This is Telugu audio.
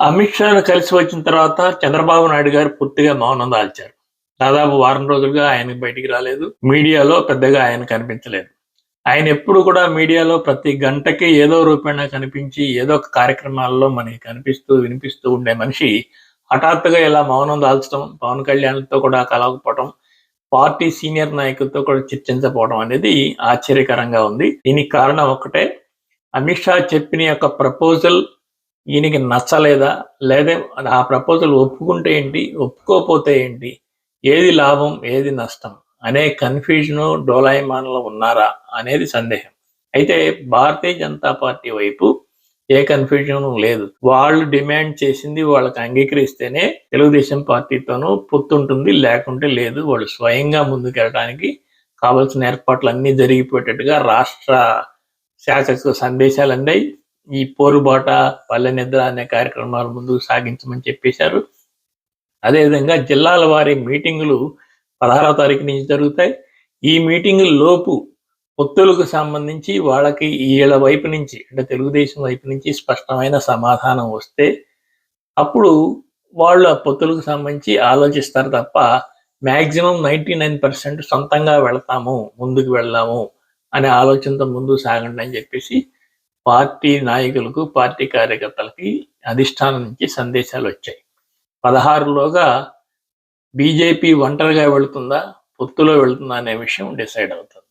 అమిత్ షాను కలిసి వచ్చిన తర్వాత చంద్రబాబు నాయుడు గారు పూర్తిగా మౌనం దాల్చారు. దాదాపు వారం రోజులుగా ఆయన బయటికి రాలేదు. మీడియాలో పెద్దగా ఆయన కనిపించలేదు. ఆయన ఎప్పుడు కూడా మీడియాలో ప్రతి గంటకి ఏదో రూపేణ కనిపించి ఏదో ఒక కార్యక్రమాల్లో మనకి కనిపిస్తూ వినిపిస్తూ ఉండే మనిషి హఠాత్తుగా ఇలా మౌనం దాల్చడం పవన్ కళ్యాణ్తో కూడా కలవకపోవడం పార్టీ సీనియర్ నాయకులతో కూడా చర్చించకపోవడం అనేది ఆశ్చర్యకరంగా ఉంది. దీనికి కారణం ఒకటే అమిత్ షా చెప్పిన యొక్క ప్రపోజల్ ఈయనకి నచ్చలేదా? లేదా ఆ ప్రపోజల్ ఒప్పుకుంటే ఏంటి? ఒప్పుకోకపోతే ఏంటి? ఏది లాభం ఏది నష్టం? అనే కన్ఫ్యూజన్ డోలాయమానంలో ఉన్నారా అనేది సందేహం. అయితే భారతీయ జనతా పార్టీ వైపు ఏ కన్ఫ్యూజన్ లేదు. వాళ్ళు డిమాండ్ చేసింది వాళ్ళకి అంగీకరిస్తేనే తెలుగుదేశం పార్టీతోనూ పొత్తుంటుంది లేకుంటే లేదు. వాళ్ళు స్వయంగా ముందుకెళ్ళడానికి కావాల్సిన ఏర్పాట్లు అన్నీ జరిగిపోయేటట్టుగా రాష్ట్ర శాసకు సందేశాలు అందాయి. ఈ పోరుబాట పల్లె నిద్ర అనే కార్యక్రమాలు ముందుకు సాగించమని చెప్పేశారు. అదేవిధంగా జిల్లాల వారి మీటింగులు పదహారవ తారీఖు నుంచి జరుగుతాయి. ఈ మీటింగ్ లోపు పొత్తులకు సంబంధించి వాళ్ళకి వీళ్ళ వైపు నుంచి అంటే తెలుగుదేశం వైపు నుంచి స్పష్టమైన సమాధానం వస్తే అప్పుడు వాళ్ళు ఆ పొత్తులకు సంబంధించి ఆలోచిస్తారు తప్ప మ్యాక్సిమం నైంటీ నైన్ పర్సెంట్ సొంతంగా వెళతాము ముందుకు వెళ్దాము అనే ఆలోచనతో ముందుకు సాగండి అని చెప్పేసి పార్టీ నాయకులకు పార్టీ కార్యకర్తలకి అధిష్టానం నుంచి సందేశాలు వచ్చాయి. పదహారులోగా బీజేపీ ఒంటరిగా వెళుతుందా పొత్తులో వెళుతుందా అనే విషయం డిసైడ్ అవుతుంది.